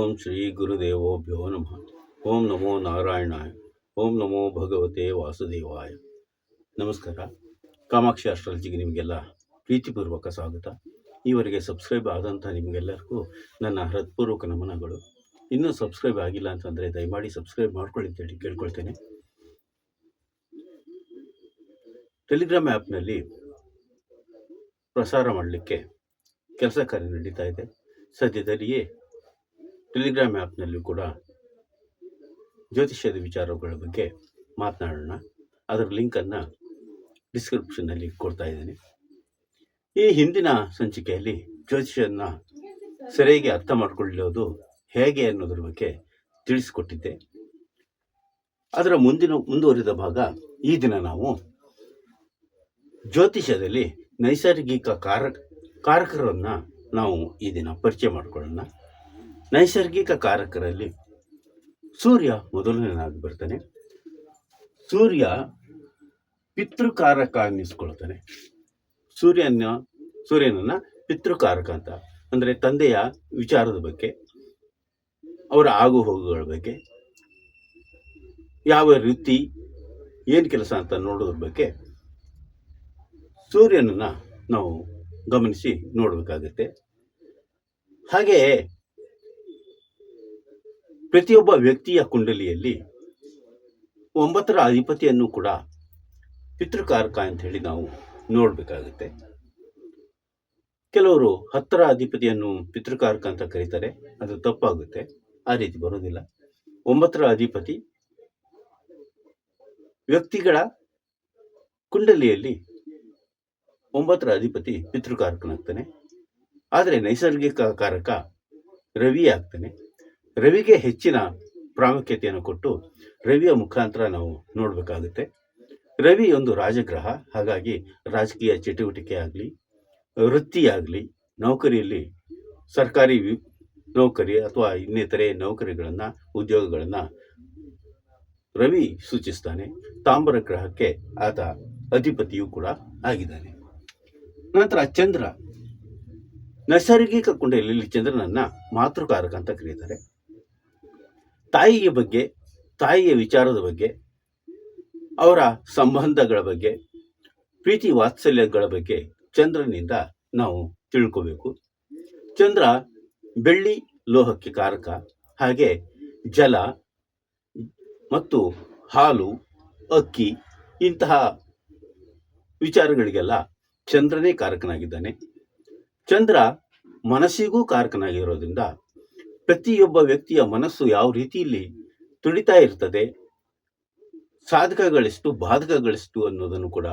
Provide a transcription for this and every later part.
ಓಂ ಶ್ರೀ ಗುರುದೇವೋಭ್ಯೋ ನಮಃ. ಓಂ ನಮೋ ನಾರಾಯಣಾಯ. ಓಂ ನಮೋ ಭಗವತೆ ವಾಸುದೇವಾಯ. ನಮಸ್ಕಾರ. ಕಾಮಾಕ್ಷಿ ಅಷ್ಟ್ರಾಲಜಿಗೆ ನಿಮಗೆಲ್ಲ ಪ್ರೀತಿಪೂರ್ವಕ ಸ್ವಾಗತ. ಈವರೆಗೆ ಸಬ್ಸ್ಕ್ರೈಬ್ ಆದಂಥ ನಿಮಗೆಲ್ಲರಿಗೂ ನನ್ನ ಹೃತ್ಪೂರ್ವಕ ನಮನಗಳು. ಇನ್ನೂ ಸಬ್ಸ್ಕ್ರೈಬ್ ಆಗಿಲ್ಲ ಅಂತಂದರೆ ದಯಮಾಡಿ ಸಬ್ಸ್ಕ್ರೈಬ್ ಮಾಡ್ಕೊಳ್ಳಿ ಅಂತೇಳಿ ಕೇಳ್ಕೊಳ್ತೇನೆ. ಟೆಲಿಗ್ರಾಮ್ ಆ್ಯಪ್ನಲ್ಲಿ ಪ್ರಸಾರ ಮಾಡಲಿಕ್ಕೆ ಕೆಲಸ ಕಾರ್ಯ ನಡೀತಾ ಇದೆ. ಸದ್ಯದಲ್ಲಿಯೇ ಟೆಲಿಗ್ರಾಮ್ ಆ್ಯಪ್ನಲ್ಲೂ ಕೂಡ ಜ್ಯೋತಿಷ್ಯದ ವಿಚಾರಗಳ ಬಗ್ಗೆ ಮಾತನಾಡೋಣ. ಅದರ ಲಿಂಕನ್ನು ಡಿಸ್ಕ್ರಿಪ್ಷನ್ನಲ್ಲಿ ಕೊಡ್ತಾ ಇದ್ದೀನಿ. ಈ ಹಿಂದಿನ ಸಂಚಿಕೆಯಲ್ಲಿ ಜ್ಯೋತಿಷನ ಸರಿಯಾಗಿ ಅರ್ಥ ಮಾಡಿಕೊಳ್ಳೋದು ಹೇಗೆ ಅನ್ನೋದ್ರ ಬಗ್ಗೆ ತಿಳಿಸಿಕೊಟ್ಟಿದ್ದೆ. ಅದರ ಮುಂದಿನ, ಮುಂದುವರಿದ ಭಾಗ, ಈ ದಿನ ನಾವು ಜ್ಯೋತಿಷ್ಯದಲ್ಲಿ ನೈಸರ್ಗಿಕ ಕಾರ ಕಾರಕರನ್ನು ನಾವು ಈ ದಿನ ಪರಿಚಯ ಮಾಡಿಕೊಳ್ಳೋಣ. ನೈಸರ್ಗಿಕ ಕಾರಕರಲ್ಲಿ ಸೂರ್ಯ ಮೊದಲನೇನಾಗಿ ಬರ್ತಾನೆ ಸೂರ್ಯ ಪಿತೃಕಾರಕ ಅನ್ನಿಸ್ಕೊಳ್ತಾನೆ. ಸೂರ್ಯನ ಸೂರ್ಯನನ್ನು ಪಿತೃಕಾರಕ ಅಂತ. ಅಂದರೆ ತಂದೆಯ ವಿಚಾರದ ಬಗ್ಗೆ, ಅವರ ಆಗು ಹೋಗುಗಳ ಬಗ್ಗೆ, ಯಾವ ರೀತಿ, ಏನು ಕೆಲಸ ಅಂತ ನೋಡೋದ್ರ ಬಗ್ಗೆ ಸೂರ್ಯನನ್ನು ನಾವು ಗಮನಿಸಿ ನೋಡಬೇಕಾಗುತ್ತೆ. ಹಾಗೆಯೇ ಪ್ರತಿಯೊಬ್ಬ ವ್ಯಕ್ತಿಯ ಕುಂಡಲಿಯಲ್ಲಿ ಒಂಬತ್ತರ ಅಧಿಪತಿಯನ್ನು ಕೂಡ ಪಿತೃಕಾರಕ ಅಂತ ಹೇಳಿ ನಾವು ನೋಡಬೇಕಾಗುತ್ತೆ. ಕೆಲವರು ಹತ್ತರ ಅಧಿಪತಿಯನ್ನು ಪಿತೃಕಾರಕ ಅಂತ ಕರೀತಾರೆ. ಅದು ತಪ್ಪಾಗುತ್ತೆ. ಆ ರೀತಿ ಬರೋದಿಲ್ಲ. ಒಂಬತ್ತರ ಅಧಿಪತಿ ವ್ಯಕ್ತಿಗಳ ಕುಂಡಲಿಯಲ್ಲಿ ಒಂಬತ್ತರ ಅಧಿಪತಿ ಪಿತೃಕಾರಕನಾಗ್ತಾನೆ. ಆದರೆ ನೈಸರ್ಗಿಕ ಕಾರಕ ರವಿ ಆಗ್ತಾನೆ. ರವಿಗೆ ಹೆಚ್ಚಿನ ಪ್ರಾಮುಖ್ಯತೆಯನ್ನು ಕೊಟ್ಟು ರವಿಯ ಮುಖಾಂತರ ನಾವು ನೋಡಬೇಕಾಗುತ್ತೆ. ರವಿ ಒಂದು ರಾಜಗ್ರಹ, ಹಾಗಾಗಿ ರಾಜಕೀಯ ಚಟುವಟಿಕೆ ಆಗಲಿ, ವೃತ್ತಿಯಾಗಲಿ, ನೌಕರಿಯಲ್ಲಿ ಸರ್ಕಾರಿ ನೌಕರಿ ಅಥವಾ ಇನ್ನಿತರೆ ನೌಕರಿಗಳನ್ನು, ಉದ್ಯೋಗಗಳನ್ನು ರವಿ ಸೂಚಿಸ್ತಾನೆ. ತಾಮ್ರ ಗ್ರಹಕ್ಕೆ ಆತ ಅಧಿಪತಿಯೂ ಕೂಡ ಆಗಿದ್ದಾನೆ. ನಂತರ ಚಂದ್ರ. ನೈಸರ್ಗಿಕ ಕುಂಡಲಿಯಲ್ಲಿ ಚಂದ್ರನನ್ನ ಮಾತೃಕಾರಕ ಅಂತ ಕರೀತಾರೆ. ತಾಯಿಯ ಬಗ್ಗೆ, ತಾಯಿಯ ವಿಚಾರದ ಬಗ್ಗೆ, ಅವರ ಸಂಬಂಧಗಳ ಬಗ್ಗೆ, ಪ್ರೀತಿ ವಾತ್ಸಲ್ಯಗಳ ಬಗ್ಗೆ ಚಂದ್ರನಿಂದ ನಾವು ತಿಳ್ಕೋಬೇಕು. ಚಂದ್ರ ಬೆಳ್ಳಿ ಲೋಹಕ್ಕೆ ಕಾರಕ. ಹಾಗೆ ಜಲ ಮತ್ತು ಹಾಲು, ಅಕ್ಕಿ ಇಂತಹ ವಿಚಾರಗಳಿಗೆಲ್ಲ ಚಂದ್ರನೇ ಕಾರಕನಾಗಿದ್ದಾನೆ. ಚಂದ್ರ ಮನಸ್ಸಿಗೂ ಕಾರಕನಾಗಿರೋದ್ರಿಂದ ಪ್ರತಿಯೊಬ್ಬ ವ್ಯಕ್ತಿಯ ಮನಸ್ಸು ಯಾವ ರೀತಿಯಲ್ಲಿ ತುಡಿತಾ ಇರ್ತದೆ? ಸಾಧಕಗಳೆಷ್ಟು, ಬಾಧಕಗಳೆಷ್ಟು ಅನ್ನೋದನ್ನು ಕೂಡ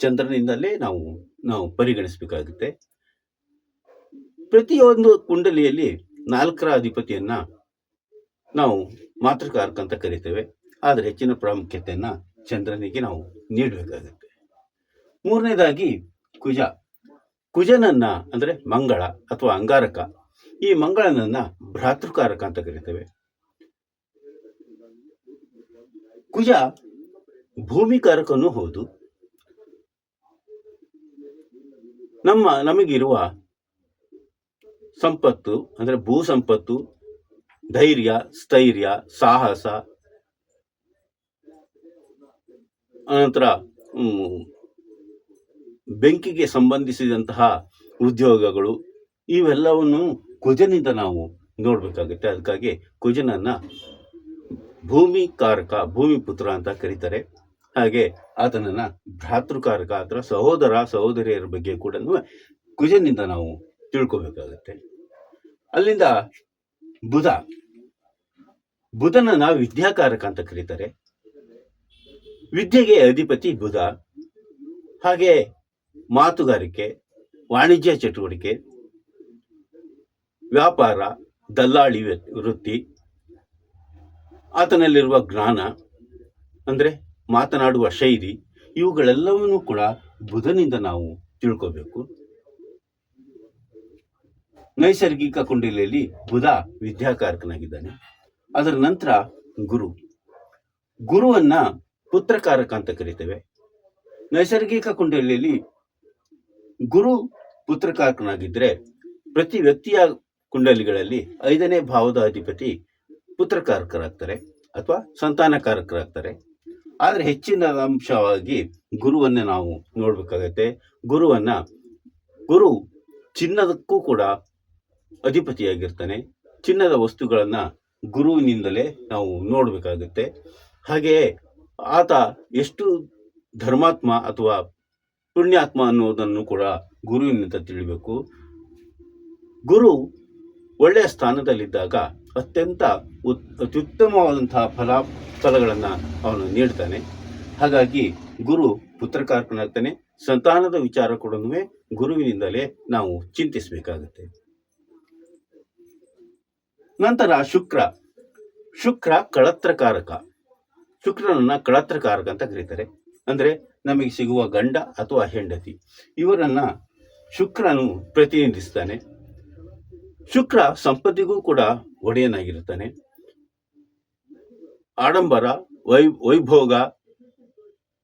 ಚಂದ್ರನಿಂದಲೇ ನಾವು ನಾವು ಪರಿಗಣಿಸಬೇಕಾಗುತ್ತೆ. ಪ್ರತಿಯೊಂದು ಕುಂಡಲಿಯಲ್ಲಿ ನಾಲ್ಕರ ಅಧಿಪತಿಯನ್ನ ನಾವು ಮಾತೃಕಾರಕ ಅಂತ ಕರಿತೇವೆ. ಆದರೆ ಹೆಚ್ಚಿನ ಪ್ರಾಮುಖ್ಯತೆಯನ್ನ ಚಂದ್ರನಿಗೆ ನಾವು ನೀಡಬೇಕಾಗುತ್ತೆ. ಮೂರನೇದಾಗಿ ಕುಜ. ಕುಜನನ್ನ ಅಂದ್ರೆ ಮಂಗಳ ಅಥವಾ ಅಂಗಾರಕ. ಈ ಮಂಗಳನನ್ನ ಭ್ರಾತೃಕಾರಕ ಅಂತ ಕರಿತೇವೆ. ಕುಜ ಭೂಮಿಕಾರಕನೂ ಹೌದು. ನಮ್ಮ ನಮಗಿರುವ ಸಂಪತ್ತು ಅಂದ್ರೆ ಭೂ ಸಂಪತ್ತು ಧೈರ್ಯ, ಸ್ಥೈರ್ಯ, ಸಾಹಸ, ಅನಂತರ ಬೆಂಕಿಗೆ ಸಂಬಂಧಿಸಿದಂತಹ ಉದ್ಯೋಗಗಳು, ಇವೆಲ್ಲವನ್ನು ಕುಜನಿಂದ ನಾವು ನೋಡಬೇಕಾಗುತ್ತೆ. ಅದಕ್ಕಾಗಿ ಕುಜನನ್ನ ಭೂಮಿ ಕಾರಕ, ಭೂಮಿ ಪುತ್ರ ಅಂತ ಕರೀತಾರೆ. ಹಾಗೆ ಆತನನ್ನ ಭ್ರಾತೃಕಾರಕ ಅಥವಾ ಸಹೋದರ, ಸಹೋದರಿಯರ ಬಗ್ಗೆ ಕೂಡ ಕುಜನಿಂದ ನಾವು ತಿಳ್ಕೊಬೇಕಾಗುತ್ತೆ. ಅಲ್ಲಿಂದ ಬುಧ. ಬುಧನನ್ನ ವಿದ್ಯಾಕಾರಕ ಅಂತ ಕರೀತಾರೆ. ವಿದ್ಯೆಗೆ ಅಧಿಪತಿ ಬುಧ. ಹಾಗೆ ಮಾತುಗಾರಿಕೆ, ವಾಣಿಜ್ಯ ಚಟುವಟಿಕೆ ವ್ಯಾಪಾರ, ದಲ್ಲಾಳಿ ವೃತ್ತಿ, ಆತನಲ್ಲಿರುವ ಜ್ಞಾನ, ಅಂದರೆ ಮಾತನಾಡುವ ಶೈಲಿ, ಇವುಗಳೆಲ್ಲವನ್ನೂ ಕೂಡ ಬುಧನಿಂದ ನಾವು ತಿಳ್ಕೋಬೇಕು. ನೈಸರ್ಗಿಕ ಕುಂಡಲಿಯಲ್ಲಿ ಬುಧ ವಿದ್ಯಾಕಾರಕನಾಗಿದ್ದಾನೆ. ಅದರ ನಂತರ ಗುರು. ಗುರುವನ್ನ ಪುತ್ರಕಾರಕ ಅಂತ ಕರಿತೇವೆ. ನೈಸರ್ಗಿಕ ಕುಂಡಲಿಯಲ್ಲಿ ಗುರು ಪುತ್ರಕಾರಕನಾಗಿದ್ದರೆ ಪ್ರತಿ ವ್ಯಕ್ತಿಯ ಕುಂಡಲಿಗಳಲ್ಲಿ ಐದನೇ ಭಾವದ ಅಧಿಪತಿ ಪುತ್ರಕಾರಕರಾಗ್ತಾರೆ ಅಥವಾ ಸಂತಾನಕಾರಕರಾಗ್ತಾರೆ. ಆದರೆ ಹೆಚ್ಚಿನ ಅಂಶವಾಗಿ ಗುರುವನ್ನ ನಾವು ನೋಡ್ಬೇಕಾಗತ್ತೆ. ಗುರುವನ್ನ, ಗುರು ಚಿನ್ನದಕ್ಕೂ ಕೂಡ ಅಧಿಪತಿಯಾಗಿರ್ತಾನೆ. ಚಿನ್ನದ ವಸ್ತುಗಳನ್ನ ಗುರುವಿನಿಂದಲೇ ನಾವು ನೋಡಬೇಕಾಗುತ್ತೆ. ಹಾಗೆಯೇ ಆತ ಎಷ್ಟು ಧರ್ಮಾತ್ಮ ಅಥವಾ ಪುಣ್ಯಾತ್ಮ ಅನ್ನೋದನ್ನು ಕೂಡ ಗುರುವಿನಿಂದ ತಿಳಿಬೇಕು. ಗುರು ಒಳ್ಳೆಯ ಸ್ಥಾನದಲ್ಲಿದ್ದಾಗ ಅತ್ಯಂತ ಉತ್, ಅತ್ಯುತ್ತಮವಾದಂತಹ ಫಲ, ಫಲಗಳನ್ನು ಅವನು ನೀಡ್ತಾನೆ. ಹಾಗಾಗಿ ಗುರು ಪುತ್ರಕಾರಕನಾಗ್ತಾನೆ ಸಂತಾನದ ವಿಚಾರ ಕೂಡ ಗುರುವಿನಿಂದಲೇ ನಾವು ಚಿಂತಿಸಬೇಕಾಗುತ್ತೆ. ನಂತರ ಶುಕ್ರ. ಶುಕ್ರ ಕಳತ್ರಕಾರಕ. ಶುಕ್ರನನ್ನ ಕಳತ್ರಕಾರಕ ಅಂತ ಕರೀತಾರೆ. ಅಂದ್ರೆ ನಮಗೆ ಸಿಗುವ ಗಂಡ ಅಥವಾ ಹೆಂಡತಿ. ಇವರನ್ನ ಶುಕ್ರನು ಪ್ರತಿನಿಧಿಸ್ತಾನೆ. ಶುಕ್ರ ಸಂಪತ್ತಿಗೂ ಕೂಡ ಒಡೆಯನಾಗಿರುತ್ತಾನೆ. ಆಡಂಬರ, ವೈ, ವೈಭೋಗ,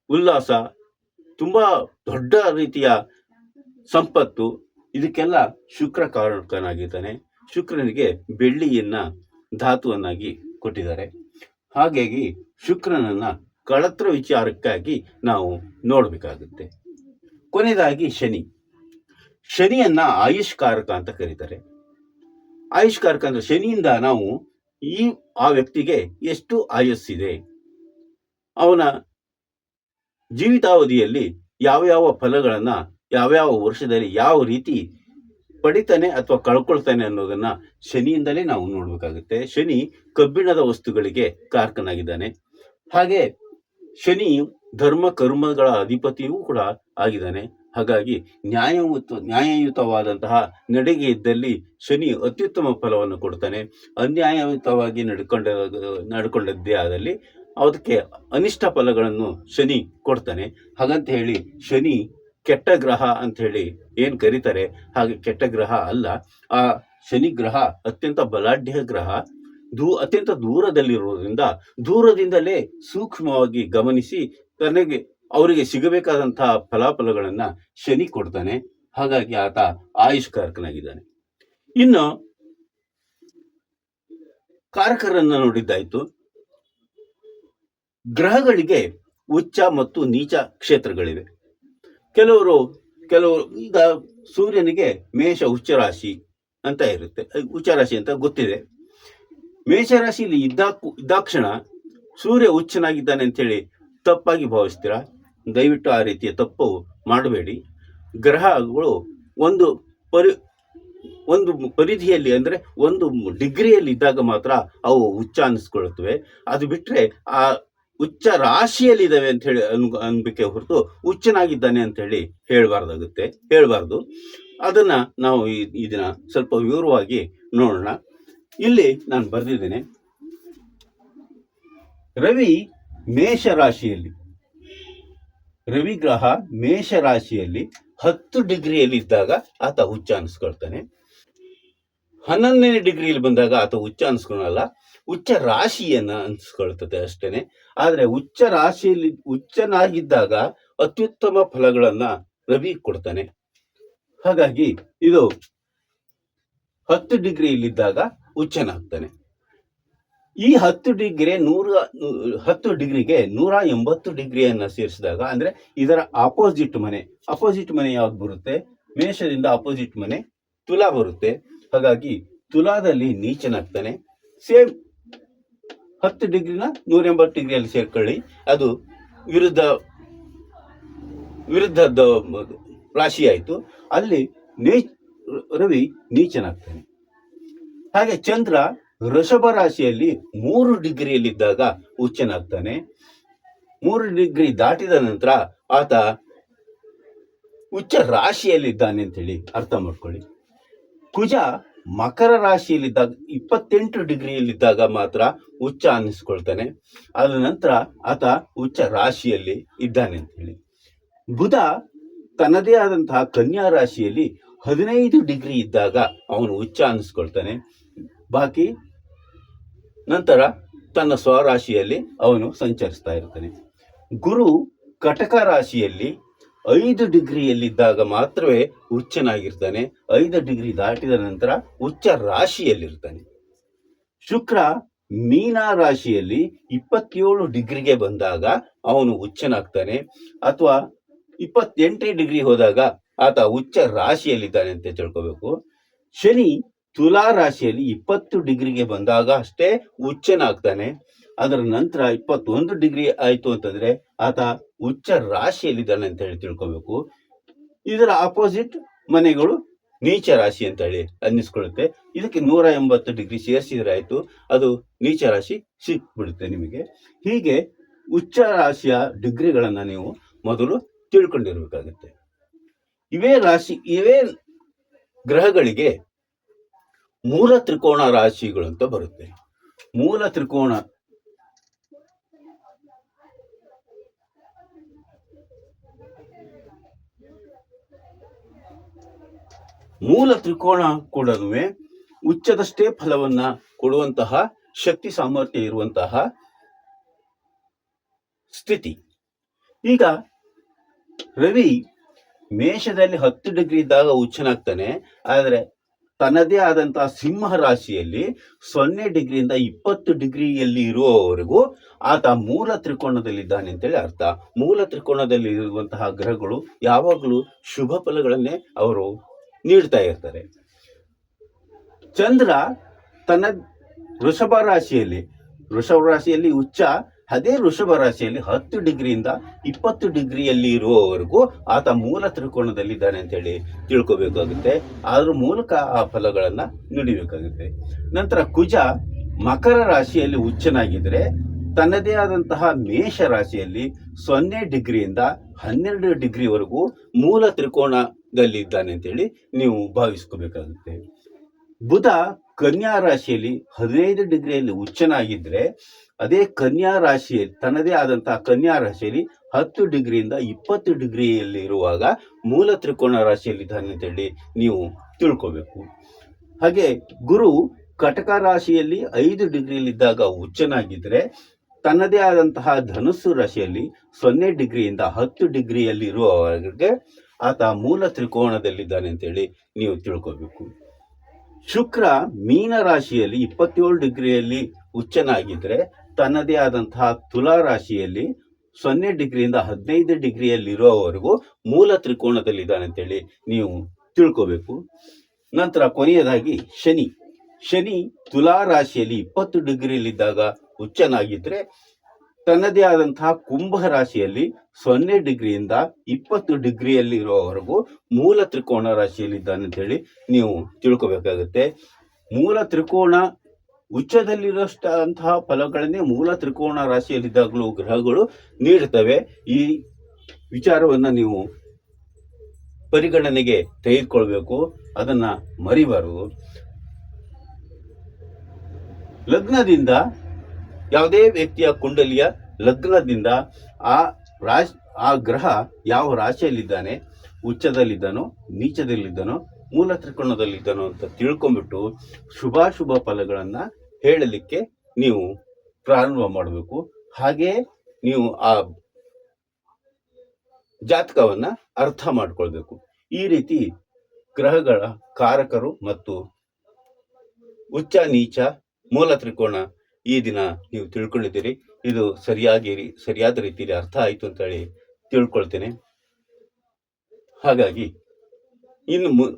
ಉಲ್ಲಾಸ, ತುಂಬಾ ದೊಡ್ಡ ರೀತಿಯ ಸಂಪತ್ತು, ಇದಕ್ಕೆಲ್ಲ ಶುಕ್ರ ಕಾರಣಕನಾಗಿರ್ತಾನೆ ಶುಕ್ರನಿಗೆ ಬೆಳ್ಳಿಯನ್ನ ಧಾತುವನ್ನಾಗಿ ಕೊಟ್ಟಿದ್ದಾರೆ. ಹಾಗಾಗಿ ಶುಕ್ರನನ್ನ ಕಳತ್ರ ವಿಚಾರಕ್ಕಾಗಿ ನಾವು ನೋಡಬೇಕಾಗುತ್ತೆ. ಕೊನೆಯದಾಗಿ ಶನಿ. ಶನಿಯನ್ನ ಆಯುಷ್ಕಾರಕ ಅಂತ ಕರೀತಾರೆ. ಆಯುಷ್ಕಾರಕ ಅಂದ್ರೆ ಶನಿಯಿಂದ ನಾವು ಈ, ಆ ವ್ಯಕ್ತಿಗೆ ಎಷ್ಟು ಆಯಸ್ಸಿದೆ. ಅವನ ಜೀವಿತಾವಧಿಯಲ್ಲಿ ಯಾವ ಯಾವ ಫಲಗಳನ್ನ, ಯಾವ್ಯಾವ ವರ್ಷದಲ್ಲಿ ಯಾವ ರೀತಿ ಪಡಿತಾನೆ ಅಥವಾ ಕಳ್ಕೊಳ್ತಾನೆ ಅನ್ನೋದನ್ನ ಶನಿಯಿಂದಲೇ ನಾವು ನೋಡ್ಬೇಕಾಗುತ್ತೆ. ಶನಿ ಕಬ್ಬಿಣದ ವಸ್ತುಗಳಿಗೆ ಕಾರ್ಕನಾಗಿದ್ದಾನೆ. ಹಾಗೆ ಶನಿ ಧರ್ಮ, ಕರ್ಮಗಳ ಅಧಿಪತಿಯೂ ಕೂಡ ಆಗಿದ್ದಾನೆ. ಹಾಗಾಗಿ ನ್ಯಾಯಯುತ, ನ್ಯಾಯಯುತವಾದಂತಹ ನಡೆಗೆ ಇದ್ದಲ್ಲಿ ಶನಿ ಅತ್ಯುತ್ತಮ ಫಲವನ್ನು ಕೊಡ್ತಾನೆ. ಅನ್ಯಾಯಯುತವಾಗಿ ನಡ್ಕೊಂಡ ನಡ್ಕೊಂಡದ್ದೇ ಆದಲ್ಲಿ ಅದಕ್ಕೆ ಅನಿಷ್ಟ ಫಲಗಳನ್ನು ಶನಿ ಕೊಡ್ತಾನೆ. ಹಾಗಂತ ಹೇಳಿ ಶನಿ ಕೆಟ್ಟ ಗ್ರಹ ಅಂತ ಹೇಳಿ ಏನು ಕರೀತಾರೆ? ಹಾಗೆ ಕೆಟ್ಟ ಗ್ರಹ ಅಲ್ಲ. ಆ ಶನಿ ಗ್ರಹ ಅತ್ಯಂತ ಬಲಾಢ್ಯ ಗ್ರಹ. ದೂ, ಅತ್ಯಂತ ದೂರದಲ್ಲಿರುವುದರಿಂದ ದೂರದಿಂದಲೇ ಸೂಕ್ಷ್ಮವಾಗಿ ಗಮನಿಸಿ ತನಗೆ ಅವರಿಗೆ ಸಿಗಬೇಕಾದಂತಹ ಫಲಾಫಲಗಳನ್ನ ಶನಿ ಕೊಡ್ತಾನೆ. ಹಾಗಾಗಿ ಆತ ಆಯುಷ್ಕಾರಕನಾಗಿದ್ದಾನೆ. ಇನ್ನು ಕಾರಕರನ್ನ ನೋಡಿದ್ದಾಯ್ತು. ಗ್ರಹಗಳಿಗೆ ಉಚ್ಚ ಮತ್ತು ನೀಚ ಕ್ಷೇತ್ರಗಳಿವೆ. ಕೆಲವರು ಕೆಲವರು ಈಗ ಸೂರ್ಯನಿಗೆ ಮೇಷ ಉಚ್ಚ ರಾಶಿ ಅಂತ ಇರುತ್ತೆ. ಉಚ್ಚ ರಾಶಿ ಅಂತ ಗೊತ್ತಿದೆ. ಮೇಷರಾಶಿಯಲ್ಲಿ ಇದ್ದಾಕು, ಇದ್ದಾಕ್ಷಣ ಸೂರ್ಯ ಉಚ್ಚನಾಗಿದ್ದಾನೆ ಅಂತೇಳಿ ತಪ್ಪಾಗಿ ಭಾವಿಸ್ತೀರಾ? ದಯವಿಟ್ಟು ಆ ರೀತಿಯ ತಪ್ಪು ಮಾಡಬೇಡಿ. ಗ್ರಹಗಳು ಒಂದು ಪರಿ, ಒಂದು ಪರಿಧಿಯಲ್ಲಿ ಅಂದರೆ ಒಂದು ಡಿಗ್ರಿಯಲ್ಲಿ ಇದ್ದಾಗ ಮಾತ್ರ ಅವು ಉಚ್ಚ ಅನ್ನಿಸ್ಕೊಳ್ತವೆ ಅದು ಬಿಟ್ಟರೆ ಆ ಉಚ್ಚ ರಾಶಿಯಲ್ಲಿದ್ದಾವೆ ಅಂತ ಹೇಳಿ ಅನ್ ಅನ್ಬಿಕೆ ಹೊರತು ಉಚ್ಚನಾಗಿದ್ದಾನೆ ಅಂತ ಹೇಳಿ ಹೇಳಬಾರ್ದಾಗುತ್ತೆ, ಹೇಳಬಾರ್ದು. ಅದನ್ನ ನಾವು ಈ ದಿನ ಸ್ವಲ್ಪ ವಿವರವಾಗಿ ನೋಡೋಣ. ಇಲ್ಲಿ ನಾನು ಬರೆದಿದ್ದೇನೆ. ರವಿ ಮೇಷ ರಾಶಿಯಲ್ಲಿ ರವಿ ಗ್ರಹ ಮೇಷ ರಾಶಿಯಲ್ಲಿ ಹತ್ತು ಡಿಗ್ರಿಯಲ್ಲಿ ಇದ್ದಾಗ ಆತ ಹುಚ್ಚ ಅನಿಸ್ಕೊಳ್ತಾನೆ. ಹನ್ನೊಂದನೇ ಡಿಗ್ರಿಯಲ್ಲಿ ಬಂದಾಗ ಆತ ಹುಚ್ಚ ಅನ್ಸ್ಕೊಳಲ್ಲ ಉಚ್ಚ ರಾಶಿಯನ್ನ ಅನಿಸ್ಕೊಳ್ತದೆ ಅಷ್ಟೇನೆ. ಆದ್ರೆ ಉಚ್ಚ ರಾಶಿಯಲ್ಲಿ ಉಚ್ಚನಾಗಿದ್ದಾಗ ಅತ್ಯುತ್ತಮ ಫಲಗಳನ್ನ ರವಿ ಕೊಡ್ತಾನೆ. ಹಾಗಾಗಿ ಇದು ಹತ್ತು ಡಿಗ್ರಿಯಲ್ಲಿದ್ದಾಗ ಉಚ್ಚನಾಗ್ತಾನೆ ಈ ಹತ್ತು ಡಿಗ್ರಿ ನೂರ, ಹತ್ತು ಡಿಗ್ರಿಗೆ ನೂರ ಎಂಬತ್ತು ಡಿಗ್ರಿಯನ್ನು ಸೇರಿಸಿದಾಗ ಅಂದ್ರೆ ಇದರ ಅಪೋಸಿಟ್ ಮನೆ ಅಪೋಸಿಟ್ ಮನೆ ಯಾವ್ದು ಬರುತ್ತೆ? ಮೇಷದಿಂದ ಅಪೋಸಿಟ್ ಮನೆ ತುಲಾ ಬರುತ್ತೆ. ಹಾಗಾಗಿ ತುಲಾದಲ್ಲಿ ನೀಚನಾಗ್ತಾನೆ. ಸೇಮ್ ಹತ್ತು ಡಿಗ್ರಿನ ನೂರ ಎಂಬತ್ತು ಡಿಗ್ರಿಯಲ್ಲಿ ಸೇರ್ಕೊಳ್ಳಿ. ಅದು ವಿರುದ್ಧ, ವಿರುದ್ಧದ ರಾಶಿ ಆಯಿತು. ಅಲ್ಲಿ ನೀ ರವಿ ನೀಚನಾಗ್ತಾನೆ. ಹಾಗೆ ಚಂದ್ರ ವೃಷಭ ರಾಶಿಯಲ್ಲಿ ಮೂರು ಡಿಗ್ರಿಯಲ್ಲಿದ್ದಾಗ ಉಚ್ಚನಾಗ್ತಾನೆ ಮೂರು ಡಿಗ್ರಿ ದಾಟಿದ ನಂತರ ಆತ ಉಚ್ಚ ರಾಶಿಯಲ್ಲಿದ್ದಾನೆ ಅಂತೇಳಿ ಅರ್ಥ ಮಾಡ್ಕೊಳ್ಳಿ. ಕುಜ ಮಕರ ರಾಶಿಯಲ್ಲಿದ್ದಾಗ ಇಪ್ಪತ್ತೆಂಟು ಡಿಗ್ರಿಯಲ್ಲಿದ್ದಾಗ ಮಾತ್ರ ಉಚ್ಚ ಅನ್ನಿಸ್ಕೊಳ್ತಾನೆ. ಅದ ನಂತರ ಆತ ಉಚ್ಚ ರಾಶಿಯಲ್ಲಿ ಇದ್ದಾನೆ ಅಂತ ಹೇಳಿ ಬುಧ ತನ್ನದೇ ಆದಂತಹ ಕನ್ಯಾ ರಾಶಿಯಲ್ಲಿ ಹದಿನೈದು ಡಿಗ್ರಿ ಇದ್ದಾಗ ಅವನು ಉಚ್ಚ ಅನ್ನಿಸ್ಕೊಳ್ತಾನೆ. ಬಾಕಿ ನಂತರ ತನ್ನ ಸ್ವರಾಶಿಯಲ್ಲಿ ಅವನು ಸಂಚರಿಸ್ತಾ ಇರ್ತಾನೆ ಗುರು ಕಟಕ ರಾಶಿಯಲ್ಲಿ ಐದು ಡಿಗ್ರಿಯಲ್ಲಿದ್ದಾಗ ಮಾತ್ರವೇ ಉಚ್ಚನಾಗಿರ್ತಾನೆ. ಐದು ಡಿಗ್ರಿ ದಾಟಿದ ನಂತರ ಉಚ್ಚ ರಾಶಿಯಲ್ಲಿರ್ತಾನೆ. ಶುಕ್ರ ಮೀನ ರಾಶಿಯಲ್ಲಿ ಇಪ್ಪತ್ತೇಳು ಡಿಗ್ರಿಗೆ ಬಂದಾಗ ಅವನು ಉಚ್ಚನಾಗ್ತಾನೆ. ಅಥವಾ ಇಪ್ಪತ್ತೆಂಟನೇ ಡಿಗ್ರಿ ಹೋದಾಗ ಆತ ಉಚ್ಚ ರಾಶಿಯಲ್ಲಿದ್ದಾನೆ ಅಂತ ತಿಳ್ಕೋಬೇಕು. ಶನಿ ತುಲಾ ರಾಶಿಯಲ್ಲಿ ಇಪ್ಪತ್ತು ಡಿಗ್ರಿಗೆ ಬಂದಾಗ ಅಷ್ಟೇ ಉಚ್ಚನಾಗ್ತಾನೆ ಅದರ ನಂತರ ಇಪ್ಪತ್ತೊಂದು ಡಿಗ್ರಿ ಆಯ್ತು ಅಂತಂದ್ರೆ ಆತ ಉಚ್ಚ ರಾಶಿಯಲ್ಲಿದ್ದಾನೆ ಅಂತ ಹೇಳಿ ತಿಳ್ಕೊಬೇಕು. ಇದರ ಅಪೋಸಿಟ್ ಮನೆಗಳು ನೀಚ ರಾಶಿ ಅಂತ ಹೇಳಿ ಅನ್ನಿಸ್ಕೊಳ್ಳುತ್ತೆ. ಇದಕ್ಕೆ ನೂರ ಎಂಬತ್ತು ಡಿಗ್ರಿ ಸೇರಿಸಿದ್ರೆ ಆಯ್ತು, ಅದು ನೀಚ ರಾಶಿ ಸಿಕ್ಬಿಡುತ್ತೆ ನಿಮಗೆ. ಹೀಗೆ ಉಚ್ಚ ರಾಶಿಯ ಡಿಗ್ರಿಗಳನ್ನು ನೀವು ಮೊದಲು ತಿಳ್ಕೊಂಡಿರ್ಬೇಕಾಗುತ್ತೆ. ಇವೇ ರಾಶಿ, ಇವೇ ಗ್ರಹಗಳಿಗೆ ಮೂಲ ತ್ರಿಕೋಣ ರಾಶಿಗಳು ಅಂತ ಬರುತ್ತೆ. ಮೂಲ ತ್ರಿಕೋಣ ಮೂಲ ತ್ರಿಕೋಣ ಕೂಡ ಉಚ್ಚದಷ್ಟೇ ಫಲವನ್ನ ಕೊಡುವಂತಹ ಶಕ್ತಿ ಸಾಮರ್ಥ್ಯ ಇರುವಂತಹ ಸ್ಥಿತಿ. ಈಗ ರವಿ ಮೇಷದಲ್ಲಿ ಹತ್ತು ಡಿಗ್ರಿ ಇದ್ದಾಗ ಉಚ್ಚನಾಗ್ತಾನೆ, ಆದರೆ ತನ್ನದೇ ಆದಂತಹ ಸಿಂಹ ರಾಶಿಯಲ್ಲಿ ಸೊನ್ನೆ ಡಿಗ್ರಿಯಿಂದ ಇಪ್ಪತ್ತು ಡಿಗ್ರಿಯಲ್ಲಿ ಇರುವವರೆಗೂ ಆತ ಮೂಲ ತ್ರಿಕೋಣದಲ್ಲಿದ್ದಾನೆ ಅಂತೇಳಿ ಅರ್ಥ. ಮೂಲ ತ್ರಿಕೋಣದಲ್ಲಿ ಇರುವಂತಹ ಗ್ರಹಗಳು ಯಾವಾಗಲೂ ಶುಭ ಫಲಗಳನ್ನೇ ಅವರು ನೀಡ್ತಾ ಇರ್ತಾರೆ. ಚಂದ್ರ ತನ್ನ ವೃಷಭ ರಾಶಿಯಲ್ಲಿ ವೃಷಭ ರಾಶಿಯಲ್ಲಿ ಉಚ್ಚ ಅದೇ ವೃಷಭ ರಾಶಿಯಲ್ಲಿ ಹತ್ತು ಡಿಗ್ರಿಯಿಂದ ಇಪ್ಪತ್ತು ಡಿಗ್ರಿಯಲ್ಲಿ ಇರುವವರೆಗೂ ಆತ ಮೂಲ ತ್ರಿಕೋಣದಲ್ಲಿದ್ದಾನೆ ಅಂತ ಹೇಳಿ ತಿಳ್ಕೊಬೇಕಾಗುತ್ತೆ. ಅದ್ರ ಮೂಲಕ ಆ ಫಲಗಳನ್ನು ನೀಡಬೇಕಾಗುತ್ತೆ. ನಂತರ ಕುಜ ಮಕರ ರಾಶಿಯಲ್ಲಿ ಉಚ್ಚನಾಗಿದ್ರೆ ತನ್ನದೇ ಆದಂತಹ ಮೇಷ ರಾಶಿಯಲ್ಲಿ ಸೊನ್ನೆ ಡಿಗ್ರಿಯಿಂದ ಹನ್ನೆರಡು ಡಿಗ್ರಿವರೆಗೂ ಮೂಲ ತ್ರಿಕೋಣದಲ್ಲಿದ್ದಾನೆ ಅಂತೇಳಿ ನೀವು ಭಾವಿಸ್ಕೋಬೇಕಾಗುತ್ತೆ. ಬುಧ ಕನ್ಯಾ ರಾಶಿಯಲ್ಲಿ ಹದಿನೈದು ಡಿಗ್ರಿಯಲ್ಲಿ ಉಚ್ಚನಾಗಿದ್ರೆ, ಅದೇ ಕನ್ಯಾ ರಾಶಿಯಲ್ಲಿ, ತನ್ನದೇ ಆದಂತಹ ಕನ್ಯಾ ರಾಶಿಯಲ್ಲಿ ಹತ್ತು ಡಿಗ್ರಿಯಿಂದ ಇಪ್ಪತ್ತು ಡಿಗ್ರಿಯಲ್ಲಿ ಇರುವಾಗ ಮೂಲ ತ್ರಿಕೋಣ ರಾಶಿಯಲ್ಲಿದ್ದಾನೆ ಅಂತೇಳಿ ನೀವು ತಿಳ್ಕೋಬೇಕು. ಹಾಗೆ ಗುರು ಕಟಕ ರಾಶಿಯಲ್ಲಿ ಐದು ಡಿಗ್ರಿಯಲ್ಲಿದ್ದಾಗ ಉಚ್ಚನಾಗಿದ್ರೆ, ತನ್ನದೇ ಆದಂತಹ ಧನುಸ್ಸು ರಾಶಿಯಲ್ಲಿ ಸೊನ್ನೆ ಡಿಗ್ರಿಯಿಂದ ಹತ್ತು ಡಿಗ್ರಿಯಲ್ಲಿ ಇರುವವರೆಗೆ ಆತ ಮೂಲ ತ್ರಿಕೋಣದಲ್ಲಿದ್ದಾನೆ ಅಂತೇಳಿ ನೀವು ತಿಳ್ಕೋಬೇಕು. ಶುಕ್ರ ಮೀನ ರಾಶಿಯಲ್ಲಿ ಇಪ್ಪತ್ತೇಳು ಡಿಗ್ರಿಯಲ್ಲಿ ಉಚ್ಚನಾಗಿದ್ರೆ ತನ್ನದೇ ಆದಂತಹ ತುಲಾ ರಾಶಿಯಲ್ಲಿ ಸೊನ್ನೆ ಡಿಗ್ರಿಯಿಂದ ಹದಿನೈದು ಡಿಗ್ರಿಯಲ್ಲಿ ಇರುವವರೆಗೂ ಮೂಲ ತ್ರಿಕೋಣದಲ್ಲಿದ್ದಾನೆ ಅಂತೇಳಿ ನೀವು ತಿಳ್ಕೋಬೇಕು. ನಂತರ ಕೊನೆಯದಾಗಿ ಶನಿ. ಶನಿ ತುಲಾ ರಾಶಿಯಲ್ಲಿ ಇಪ್ಪತ್ತು ಡಿಗ್ರಿಯಲ್ಲಿದ್ದಾಗ ಉಚ್ಚನಾಗಿದ್ರೆ ತನ್ನದೇ ಆದಂತಹ ಕುಂಭ ರಾಶಿಯಲ್ಲಿ ಸೊನ್ನೆ ಡಿಗ್ರಿಯಿಂದ ಇಪ್ಪತ್ತು ಡಿಗ್ರಿಯಲ್ಲಿ ಇರುವವರೆಗೂ ಮೂಲ ತ್ರಿಕೋಣ ರಾಶಿಯಲ್ಲಿ ಇದ್ದಾನೆ ಅಂತ ಹೇಳಿ ನೀವು ತಿಳ್ಕೊಬೇಕಾಗುತ್ತೆ. ಮೂಲ ತ್ರಿಕೋಣ ಉಚ್ಚದಲ್ಲಿರುವಷ್ಟಂತಹ ಫಲಗಳನ್ನೇ ಮೂಲ ತ್ರಿಕೋಣ ರಾಶಿಯಲ್ಲಿದ್ದಾಗಲೂ ಗ್ರಹಗಳು ನೀಡುತ್ತವೆ. ಈ ವಿಚಾರವನ್ನ ನೀವು ಪರಿಗಣನೆಗೆ ತೆಗೆದುಕೊಳ್ಬೇಕು. ಅದನ್ನ ಮರಿಬಾರದು. ಲಗ್ನದಿಂದ ಯಾವುದೇ ವ್ಯಕ್ತಿಯ ಕುಂಡಲಿಯ ಲಗ್ನದಿಂದ ಆ ರಾಶ್, ಆ ಗ್ರಹ ಯಾವ ರಾಶಿಯಲ್ಲಿದ್ದಾನೆ, ಉಚ್ಚದಲ್ಲಿದ್ದಾನೋ, ನೀಚದಲ್ಲಿದ್ದಾನೋ, ಮೂಲ ತ್ರಿಕೋಣದಲ್ಲಿದ್ದಾನೋ ಅಂತ ತಿಳ್ಕೊಂಬಿಟ್ಟು ಶುಭಾಶುಭ ಫಲಗಳನ್ನು ಹೇಳಲಿಕ್ಕೆ ನೀವು ಪ್ರಾರಂಭ ಮಾಡಬೇಕು. ಹಾಗೆ ನೀವು ಆ ಜಾತಕವನ್ನು ಅರ್ಥ ಮಾಡಿಕೊಳ್ಬೇಕು. ಈ ರೀತಿ ಗ್ರಹಗಳ ಕಾರಕರು ಮತ್ತು ಉಚ್ಚ ನೀಚ ಮೂಲ ತ್ರಿಕೋಣ ಈ ದಿನ ನೀವು ತಿಳ್ಕೊಂಡಿದ್ದೀರಿ. ಇದು ಸರಿಯಾಗಿ ಸರಿಯಾದ ರೀತಿಯಲ್ಲಿ ಅರ್ಥ ಆಯಿತು ಅಂತ ಹೇಳಿ ತಿಳ್ಕೊಳ್ತೇನೆ. ಹಾಗಾಗಿ, ಇನ್ನು ಮು,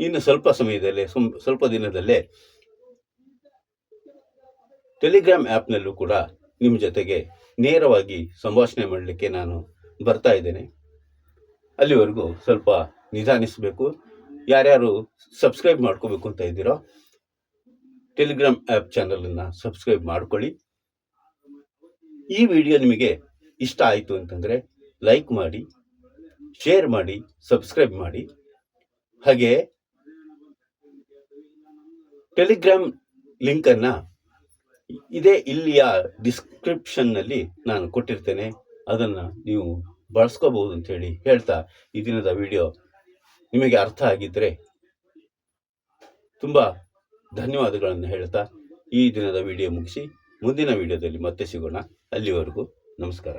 ಇನ್ನು ಸ್ವಲ್ಪ ಸಮಯದಲ್ಲೇ ಸುಮ್- ಸ್ವಲ್ಪ ದಿನದಲ್ಲೇ ಟೆಲಿಗ್ರಾಮ್ ಆ್ಯಪ್ನಲ್ಲೂ ಕೂಡ ನಿಮ್ಮ ಜೊತೆಗೆ ನೇರವಾಗಿ ಸಂಭಾಷಣೆ ಮಾಡಲಿಕ್ಕೆ ನಾನು ಬರ್ತಾ ಇದ್ದೇನೆ. ಅಲ್ಲಿವರೆಗೂ ಸ್ವಲ್ಪ ನಿಧಾನಿಸಬೇಕು. ಯಾರ್ಯಾರು ಸಬ್ಸ್ಕ್ರೈಬ್ ಮಾಡ್ಕೋಬೇಕು ಅಂತ ಇದ್ದೀರೋ ಟೆಲಿಗ್ರಾಮ್ ಆ್ಯಪ್ ಚಾನಲನ್ನು ಸಬ್ಸ್ಕ್ರೈಬ್ ಮಾಡಿಕೊಳ್ಳಿ. ಈ ವಿಡಿಯೋ ನಿಮಗೆ ಇಷ್ಟ ಆಯಿತು ಅಂತಂದರೆ ಲೈಕ್ ಮಾಡಿ ಶೇರ್ ಮಾಡಿ ಸಬ್ಸ್ಕ್ರೈಬ್ ಮಾಡಿ. ಹಾಗೆ ಟೆಲಿಗ್ರಾಮ್ ಲಿಂಕನ್ನು ಇದೇ ಇಲ್ಲಿಯ ಡಿಸ್ಕ್ರಿಪ್ಷನ್ನಲ್ಲಿ ನಾನು ಕೊಟ್ಟಿರ್ತೇನೆ. ಅದನ್ನು ನೀವು ಬಳಸ್ಕೋಬಹುದು ಅಂತ ಹೇಳಿ ಹೇಳ್ತಾ ಈ ದಿನದ ವಿಡಿಯೋ ನಿಮಗೆ ಅರ್ಥ ಆಗಿದ್ದರೆ ತುಂಬ ಧನ್ಯವಾದಗಳನ್ನು ಹೇಳ್ತಾ ಈ ದಿನದ ವಿಡಿಯೋ ಮುಗಿಸಿ ಮುಂದಿನ ವಿಡಿಯೋದಲ್ಲಿ ಮತ್ತೆ ಸಿಗೋಣ. ಅಲ್ಲಿವರೆಗೂ ನಮಸ್ಕಾರ.